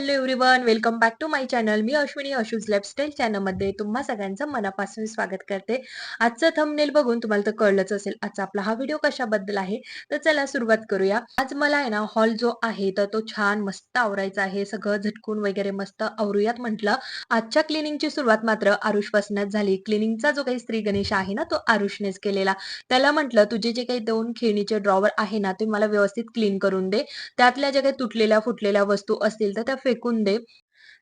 Hello everyone welcome back to my channel me Ashwini Ashu's lifestyle चॅनलमध्ये तुम्हा सगळ्यांचं मनापासून स्वागत करते. आजचं थंबनेल बघून तुम्हाला तर कळलंच असेल आजचा आपला हा व्हिडिओ कशाबद्दल आहे? तर चला सुरुवात करूया. आज मला आहे ना हॉल जो आहे तर तो छान मस्त आवरायचा आहे. सगळं झटकून वगैरे मस्त आवरूयात म्हटलं. आजच्या क्लिनिंगची सुरुवात मात्र आरुषपासूनच झाली. क्लिनिंगचा जो काही स्त्री गणेश आहे ना तो आरुषनेच केलेला. त्याला म्हटलं तुझे जे काही दोन खेळणीचे ड्रॉवर आहे ना ते मला व्यवस्थित क्लीन करून दे. त्यातल्या ज्या काही तुटलेल्या फुटलेल्या वस्तू असतील तर त्या फेकून दे.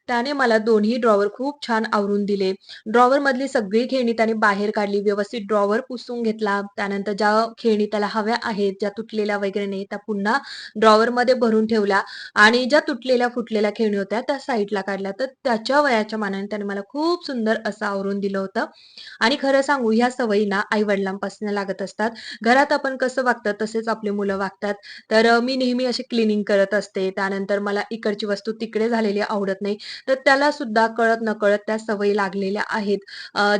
त्याने मला दोन्ही ड्रॉवर खूप छान आवरून दिले. ड्रॉवर मधली सगळी खेळणी त्याने बाहेर काढली व्यवस्थित ड्रॉवर पुसून घेतला. त्यानंतर ज्या खेळणी त्याला हव्या आहेत ज्या तुटलेल्या वगैरे नाही त्या पुन्हा ड्रॉवर मध्ये भरून ठेवल्या आणि ज्या तुटलेल्या फुटलेल्या खेळणी होत्या त्या साईडला काढल्या. तर त्याच्या वयाच्या मानाने त्याने मला खूप सुंदर असं आवरून दिलं होतं. आणि खरं सांगू ह्या सवयी ना आई वडिलांपासून लागत असतात. घरात आपण कसं वागतं तसेच आपली मुलं वागतात. तर मी नेहमी अशी क्लिनिंग करत असते. त्यानंतर मला इकडची वस्तू तिकडे झालेली आवडत नाही. तर त्याला सुद्धा कळत नकळत त्या सवयी लागलेल्या आहेत.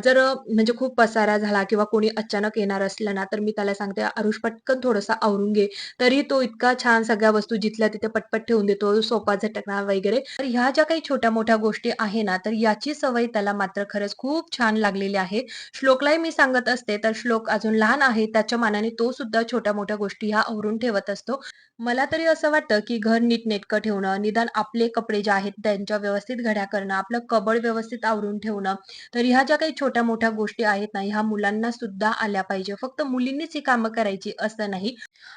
जर म्हणजे खूप पसारा झाला किंवा कोणी अचानक येणार असलं ना तर मी त्याला सांगते आरुष पटकन थोडंसं आवरून घे. तरी तो इतका छान सगळ्या वस्तू जिथल्या तिथे पटपट ठेवून देतो सोपा झटकणार वगैरे. तर ह्या ज्या काही छोट्या मोठ्या गोष्टी आहे ना तर याची सवय त्याला मात्र खरंच खूप छान लागलेली आहे. श्लोकलाही मी सांगत असते तर श्लोक अजून लहान आहे त्याच्या मानाने तो सुद्धा छोट्या मोठ्या गोष्टी ह्या आवरून ठेवत असतो. मला तरी असं वाटतं की घर नीटनेटकं ठेवणं निदान आपले कपडे जे आहेत त्यांच्या व्यवस्थित घड्या करणं आपलं कबड व्यवस्थित आवरून ठेवणं तर ह्या ज्या काही छोट्या मोठ्या गोष्टी आहेत ना ह्या मुलांना सुद्धा आल्या पाहिजे. फक्त मुलींनीच ही कामं करायची असं नाही.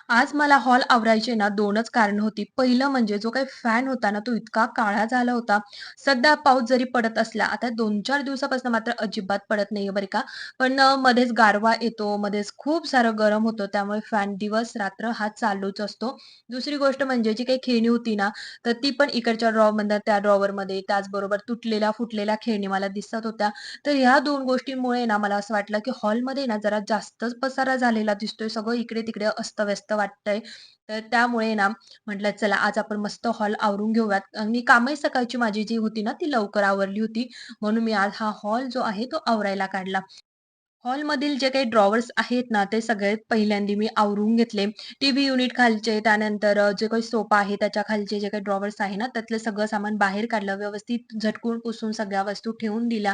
आज मला हॉल आवरायचे ना दोनच कारण होती. पहिलं म्हणजे जो काही फॅन होता ना तो इतका काळा झाला होता. सध्या पाऊस जरी पडत असला आता दोन चार दिवसापासून मात्र अजिबात पडत नाहीये बरे का. पण मध्येच गारवा येतो मध्येच खूप सारं गरम होतं त्यामुळे फॅन दिवस रात्र हा चालूच असतो. दुसरी गोष्ट म्हणजे जी काही खेळणी होती ना तर ती पण इकडच्या ड्रॉ मध्ये त्या ड्रॉवर मध्ये त्याचबरोबर तुटलेल्या फुटलेल्या खेळणी मला दिसत होत्या. तर ह्या दोन गोष्टींमुळे ना मला असं वाटलं की हॉलमध्ये ना जरा जास्तच पसारा झालेला दिसतोय सगळं इकडे तिकडे अस्तव्यस्त वाटतंय. तर त्यामुळे ना म्हटलं चला आज आपण मस्त हॉल आवरून घेऊयात. आणि कामही सकाळची माझी जी होती ना ती लवकर आवरली होती. म्हणून मी आज हा हॉल जो आहे तो आवरायला काढला. हॉलमधील जे काही ड्रॉवर्स आहेत ना ते सगळे पहिल्यांदा मी आवरून घेतले. टीव्ही युनिट खालचे त्यानंतर जे काही सोफा आहे त्याच्या खालचे जे काही ड्रॉवर्स आहे ना त्यातलं सगळं सामान बाहेर काढलं व्यवस्थित झटकून पुसून सगळ्या वस्तू ठेवून दिल्या.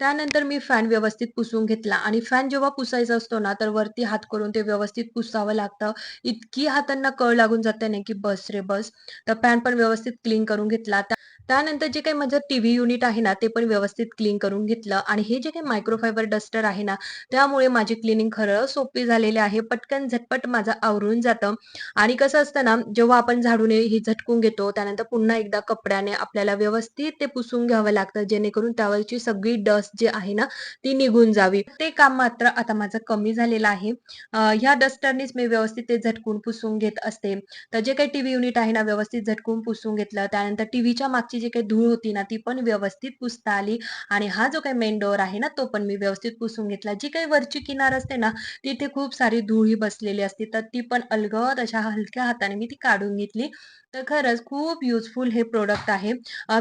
त्यानंतर मी फॅन व्यवस्थित पुसून घेतला आणि फॅन जेव्हा पुसायचा असतो ना तर वरती हात करून ते व्यवस्थित पुसावं लागतं. इतकी हातांना कळ लागून जाते ना की बस रे बस. तर फॅन पण व्यवस्थित क्लीन करून घेतला. त्यानंतर जे काही माझं टीव्ही युनिट आहे ना ते पण व्यवस्थित क्लीन करून घेतलं. आणि हे जे काही मायक्रोफायबर डस्टर आहे ना त्यामुळे माझी क्लिनिंग खरं सोपी झालेली आहे. पटकन झटपट माझं आवरून जातं. आणि कसं असतं ना जेव्हा आपण झाडूने हे झटकून घेतो त्यानंतर पुन्हा एकदा कपड्याने आपल्याला व्यवस्थित ते पुसून घ्यावं लागतं जेणेकरून त्यावरची सगळी डस्ट जी आहे ना ती निघून जावी. ते काम मात्र आता माझं कमी झालेलं आहे. ह्या डस्टरनीच मी व्यवस्थित ते झटकून पुसून घेत असते. तर जे काही टीव्ही युनिट आहे ना व्यवस्थित झटकून पुसून घेतलं. त्यानंतर टीव्हीच्या मागची जी काही धूळ होती ना ती पण व्यवस्थित पुसता आली. आणि हा जो काही मेन डोअर आहे ना तो पण मी व्यवस्थित पुसून घेतला. जी काही वरची किनार असते ना तिथे खूप सारी धूळ ही बसलेली असते. तर ती पण अलगद अशा हलक्या हाताने मी ती काढून घेतली. तर खरंच खूप युजफुल हे प्रोडक्ट आहे.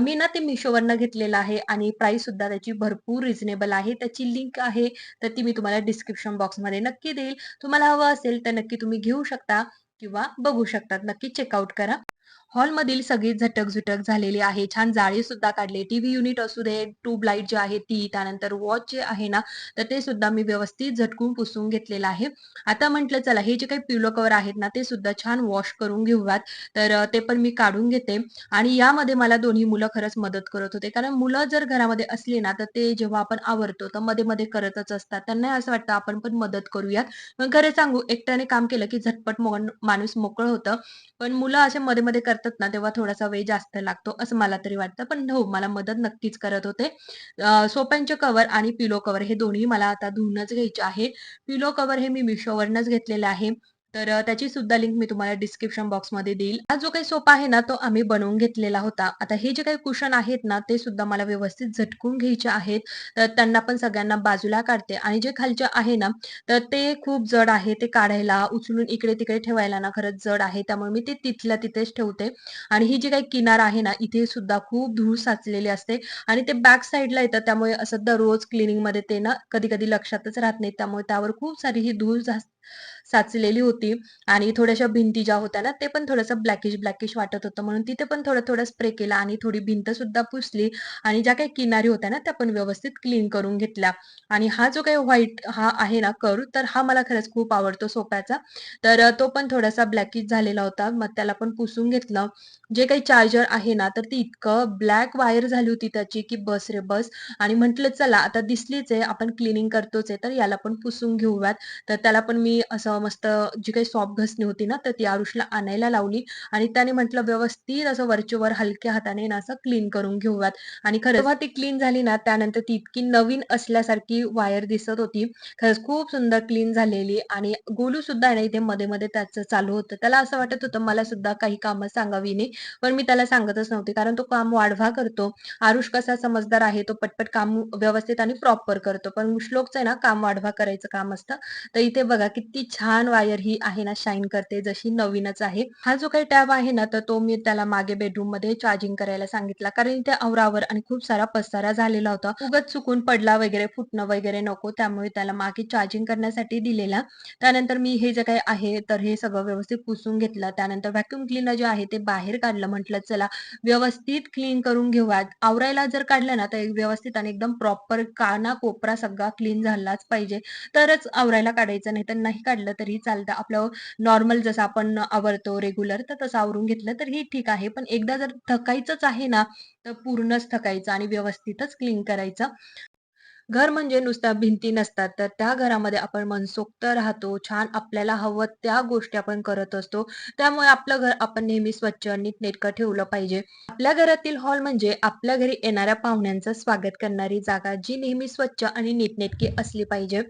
मी ना ते मिशोवरनं घेतलेलं आहे आणि प्राइस सुद्धा त्याची भरपूर रिझनेबल आहे. त्याची लिंक आहे तर ती मी तुम्हाला डिस्क्रिप्शन बॉक्समध्ये नक्की देईल. तुम्हाला हवं असेल तर नक्की तुम्ही घेऊ शकता किंवा बघू शकतात. नक्की चेकआउट करा. हॉलमधील सगळी झटक झुटक झालेली आहे. छान जाळी सुद्धा काढले. टीव्ही युनिट असू दे ट्यूब लाइट जे आहे ती त्यानंतर वॉच जे आहे ना तर ते सुद्धा मी व्यवस्थित झटकून पुसून घेतलेलं आहे. आता म्हटलं चला हे जे काही पिवलं कवर आहेत ना ते सुद्धा छान वॉश करून घेऊयात. तर ते पण मी काढून घेते. आणि यामध्ये मला दोन्ही मुलं खरंच मदत करत होते. कारण मुलं जर घरामध्ये असली ना तर ते जेव्हा आपण आवरतो तर मध्ये मध्ये करतच असतात. त्यांना असं वाटतं आपण पण मदत करूयात. पण खरं सांगू एकट्याने काम केलं की झटपट माणूस मोकळं होतं. पण मुलं असे मध्ये मध्ये करतात ना तेव्हा थोडासा वेळ जास्त लागतो असं मला तरी वाटतं. पण हो मला मदत नक्कीच करत होते. सोप्यांचे कवर आणि पिलो कवर हे दोन्ही मला आता धुवूनच घ्यायचे आहे. पिलो कवर हे मी मिशोवरनच घेतलेले आहे. तर त्याची सुद्धा लिंक मी तुम्हाला डिस्क्रिप्शन बॉक्समध्ये देईल. हा जो काही सोपा आहे ना तो आम्ही बनवून घेतलेला होता. आता हे जे काही कुशन आहेत ना ते सुद्धा मला व्यवस्थित झटकून घ्यायचे आहेत. तर त्यांना पण सगळ्यांना बाजूला काढते. आणि जे खालचे आहे ना तर ते खूप जड आहे ते काढायला. उचलून इकडे तिकडे ठेवायला ना खरंच जड आहे. त्यामुळे मी ते तिथल्या तिथेच ठेवते. आणि ही जी काही किनार आहे ना इथे सुद्धा खूप धूळ साचलेली असते. आणि ते बॅक साईडला येतं. त्यामुळे असं दररोज क्लिनिंगमध्ये ते ना कधी कधी लक्षातच राहत नाही. त्यामुळे त्यावर खूप सारी ही धूळ साचलेली होती आणि थोड्याशा भिंती ज्या होत्या ना, ते पण थोडंसं ब्लॅकिश ब्लॅकिश वाटत होतं. म्हणून तिथे पण थोडं-थोडं स्प्रे केला आणि थोडी भिंत सुद्धा पुसली आणि ज्या काही किनारी होत्या ना, त्या पण व्यवस्थित क्लीन करून घेतल्या. आणि हा जो काही व्हाईट हा आहे ना करू तर हा मला खरंच खूप आवडतो सोप्याचा तर तो पण थोडासा ब्लॅकिश झालेला होता. मग त्याला पण पुसून घेतलं. जे काही चार्जर आहे ना, तर ती इतकं ब्लॅक वायर झाली होती त्याची, की बस रे बस. आणि म्हटलं चला आता दिसलीच आहे, आपण क्लीनिंग करतोच आहे, तर याला पण पुसून घेऊयात. तर त्याला पण मी असं मस्त जी काही सॉफ्ट घसणी होती ना, तर ती आरुषला आणायला लावली आणि त्याने म्हटलं व्यवस्थित असं वरचेवर हलक्या हाताने ना असं क्लीन करून घेऊयात. आणि खरं जेव्हा ती क्लीन झाली ना, त्यानंतर ती इतकी नवीन असल्यासारखी वायर दिसत होती. खरंच खूप सुंदर क्लीन झालेली आणि गोलू सुद्धा आहे ना, इथे मध्ये-मध्ये त्याचं चालू होतं. त्याला असं वाटत होतं मला सुद्धा काही कामं सांगावी नाही. पण मी त्याला सांगतच नव्हते, कारण तो काम वाढवा करतो. आरुष कसा समजदार आहे, तो पटपट काम व्यवस्थित आणि प्रॉपर करतो. पण श्लोकचं आहे ना, काम वाढवा करायचं काम असतं. तर इथे बघा किती छान वायर ही आहे ना, शाईन करते जशी नवीनच आहे. हा जो काही टॅब आहे ना, तर तो मी त्याला मागे बेडरूममध्ये चार्जिंग करायला सांगितला. कारण इथे अवरावर आणि खूप सारा पसारा झालेला होता. उगत चुकून पडला वगैरे, फुटणं वगैरे नको. त्यामुळे त्याला मागे चार्जिंग करण्यासाठी दिलेला. त्यानंतर मी हे जे काही आहे, तर हे सगळं व्यवस्थित पुसून घेतलं. त्यानंतर व्हॅक्युम क्लीनर जे आहे ते बाहेर काढलं. म्हटलं चला व्यवस्थित क्लीन करून घेऊयात. आवरायला जर काढलं ना, तर व्यवस्थित आणि एकदम प्रॉपर काना कोपरा सगळा क्लीन झालाच पाहिजे. तरच आवरायला काढायचं, नाही तर नाही काढलं तरी चालतं. आपलं नॉर्मल जसं आपण आवरतो रेग्युलर, तर तसं आवरून घेतलं तरीही ठीक आहे. पण एकदा जर थकायचंच आहे ना, तर पूर्णच थकायचं आणि व्यवस्थितच क्लीन करायचं. घर म्हणजे नुसत्या भिंती नसतात, तर त्या घरामध्ये आपण मनसोक्त राहतो. छान आपल्याला हवं त्या गोष्टी आपण करत असतो. त्यामुळे आपलं घर आपण नेहमी स्वच्छ, नीटनेटकं ठेवलं पाहिजे. आपल्या घरातील हॉल म्हणजे आपल्या घरी येणाऱ्या पाहुण्यांचं स्वागत करणारी जागा, जी नेहमी स्वच्छ आणि नीटनेटकी असली पाहिजे.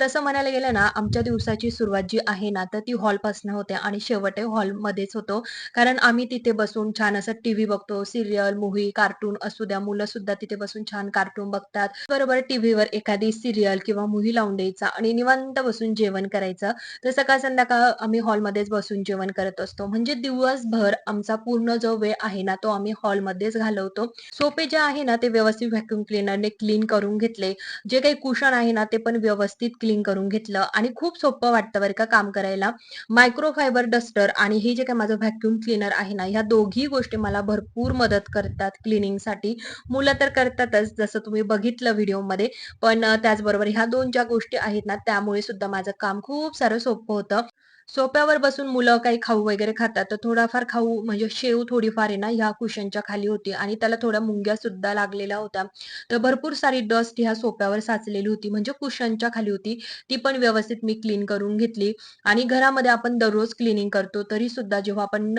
तसं म्हणायला गेलं ना, आमच्या दिवसाची सुरुवात जी आहे ना, तर ती हॉलपासून होते आणि शेवटही हॉलमध्येच होतो. कारण आम्ही तिथे बसून छान असं टीव्ही बघतो, सिरियल मूव्ही, कार्टून असू द्या. मुलं सुद्धा तिथे बसून छान कार्टून बघतात. बरोबर टीव्हीवर एखादी सिरियल किंवा मूव्ही लावून द्यायचा आणि निवांत बसून जेवण करायचं. तर सकाळ संध्याकाळ आम्ही हॉलमध्येच बसून जेवण करत असतो. म्हणजे दिवसभर आमचा पूर्ण जो वेळ आहे ना, तो आम्ही हॉलमध्येच घालवतो. सोपे जे आहे ना, ते व्यवस्थित व्हॅक्युम क्लिनरने क्लीन करून घेतले. जे काही कुशन आहे ना, ते पण व्यवस्थित क्लीन करून घेतलं आणि खूप सोपं वाटतं बरं का काम करायला. मायक्रोफायबर डस्टर आणि हे जे काय माझं व्हॅक्युम क्लीनर आहे ना, ह्या दोघी गोष्टी मला भरपूर मदत करतात क्लीनिंगसाठी. मुलं तर करतातच, जसं तुम्ही बघितलं व्हिडिओमध्ये. पण त्याचबरोबर ह्या दोन ज्या गोष्टी आहेत ना, त्यामुळे सुद्धा माझं काम खूप सारं सोपं होतं. सोप्यावर बसून मुलं काही खाऊ वगैरे खातात, तर थोडाफार खाऊ म्हणजे शेव थोडीफार आहे ना, ह्या कुशनच्या खाली होती आणि त्याला थोड्या मुंग्या सुद्धा लागलेल्या होत्या. तर भरपूर सारी डस्ट ह्या सोप्यावर साचलेली होती, म्हणजे कुशनच्या खाली होती. ती पण व्यवस्थित मी क्लीन करून घेतली आणि घरामध्ये आपण दररोज क्लिनिंग करतो, तरी सुद्धा जेव्हा आपण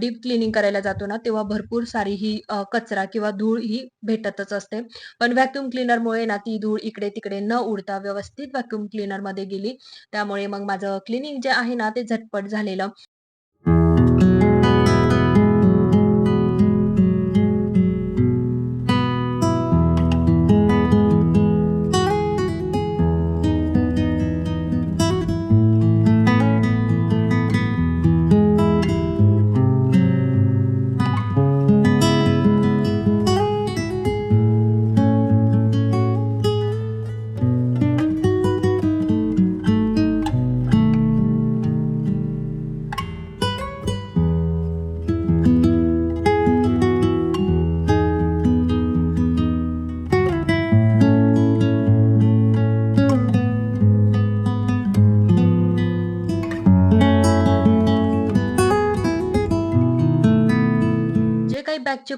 डीप क्लीनिंग करायला जातो ना, तेव्हा भरपूर सारी ही कचरा किंवा धूळ ही भेटतच असते. पण व्हॅक्यूम क्लीनरमुळे ना, ती धूळ इकडे-तिकडे न उडता व्यवस्थित व्हॅक्यूम क्लीनरमध्ये गेली. त्यामुळे मग माझं क्लीनिंग जे आहे ना, ते झटपट झालेलं.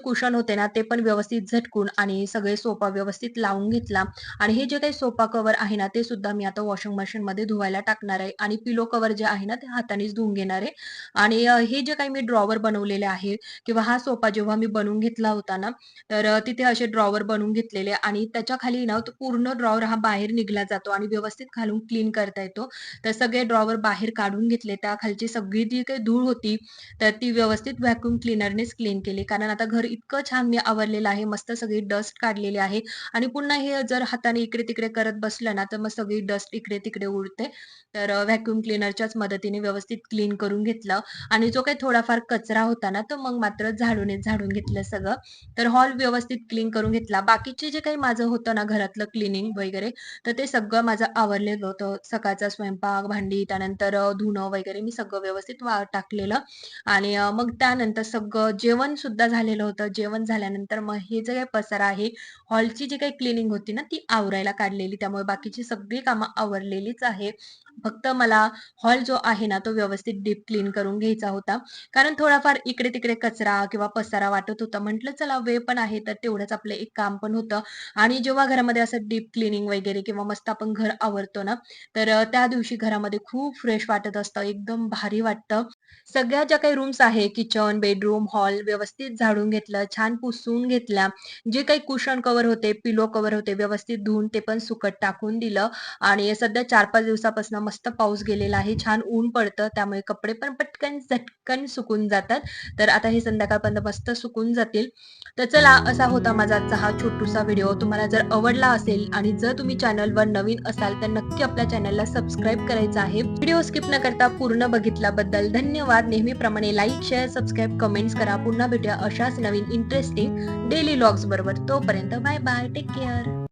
कुशन होते ना, ते पण व्यवस्थित झटकून आणि सगळे सोफा व्यवस्थित लावून घेतला आणि हे जे काही सोफा कव्हर आहे ना, ते सुद्धा मी आता वॉशिंग मशीन मध्ये धुवायला टाकणार आहे आणि पिलो कव्हर जे आहे ना, ते हातानेच धुवून घेणार आहे आणि हे जे काही मी ड्रॉवर बनवलेले आहे किंवा हा सोफा जेव्हा मी बनवून घेतला होता ना, तर तिथे असे ड्रॉवर बनवून घेतलेले आणि त्याच्याखाली ना, पूर्ण ड्रॉवर हा बाहेर निघला जातो आणि व्यवस्थित घालून क्लीन करता येतो. तर सगळे ड्रॉवर बाहेर काढून घेतले. त्या खालची सगळी जी काही धूळ होती, तर ती व्यवस्थित व्हॅक्युम क्लीनरनेच क्लीन केली. कारण आता घर इतकं छान मी आवरलेलं आहे. मस्त सगळी डस्ट काढलेली आहे. आणि पुन्हा हे जर हाताने इकडे तिकडे करत बसलं ना तर मग सगळी डस्ट इकडे तिकडे उडते. तर व्हॅक्युम क्लिनरच्याच मदतीने व्यवस्थित क्लीन करून घेतलं. आणि जो काही थोडाफार कचरा होता ना तो मग मात्र झाडूने झाडून घेतलं सगळं. तर हॉल व्यवस्थित क्लीन करून घेतला. बाकीचे जे काही माझं होतं ना घरातलं क्लिनिंग वगैरे तर ते सगळं माझं आवरलेलं होतं. सकाळचा स्वयंपाक भांडी त्यानंतर धुणं वगैरे मी सगळं व्यवस्थित वा टाकलेलं. आणि मग त्यानंतर सगळं जेवण सुद्धा झालेलं होतं जेवण झाल्यानंतर मग हे जे काही पसारा आहे हॉलची जी काही क्लिनिंग होती ना ती आवरायला काढलेली. त्यामुळे बाकीची सगळी कामं आवरलेलीच आहे. फक्त मला हॉल जो आहे ना तो व्यवस्थित डीप क्लीन करून घ्यायचा होता. कारण थोडाफार इकडे तिकडे कचरा किंवा पसारा वाटत होता. म्हटलं चला वेळ पण आहे. तर तेवढंच आपलं एक काम पण होतं. आणि जेव्हा घरामध्ये असं डीप क्लिनिंग वगैरे किंवा मस्त आपण घर आवरतो ना तर त्या दिवशी घरामध्ये खूप फ्रेश वाटत असतं. एकदम भारी वाटतं. सगळ्या ज्या काही रूम्स आहे किचन बेडरूम हॉल व्यवस्थित झाडून घेतलं छान पुसून घेतल्या. जे काही कुशन कव्हर होते पिलो कव्हर होते व्यवस्थित धुवून ते पण सुकट टाकून दिलं. आणि सध्या चार पाच दिवसापासून मस्त पाऊस गेलेला आहे छान ऊन पडतं त्यामुळे कपडे पण पटकन झटकन सुकून जातात. तर आता हे संध्याकाळपर्यंत मस्त सुकून जातील. तर चला असा होता माझा आजचा हा छोटूसा व्हिडिओ. तुम्हाला जर आवडला असेल आणि जर तुम्ही चॅनलवर नवीन असाल तर नक्की आपल्या चॅनलला सबस्क्राईब करायचं आहे. व्हिडिओ स्किप न करता पूर्ण बघितल्याबद्दल धन्यवाद. नेहमीप्रमाणे लाईक शेअर सबस्क्राईब कमेंट्स करा. पुन्हा भेटूया अशाच नवीन इंटरेस्टिंग डेली लॉग्स बरोबर. तोपर्यंत बाय बाय टेक केअर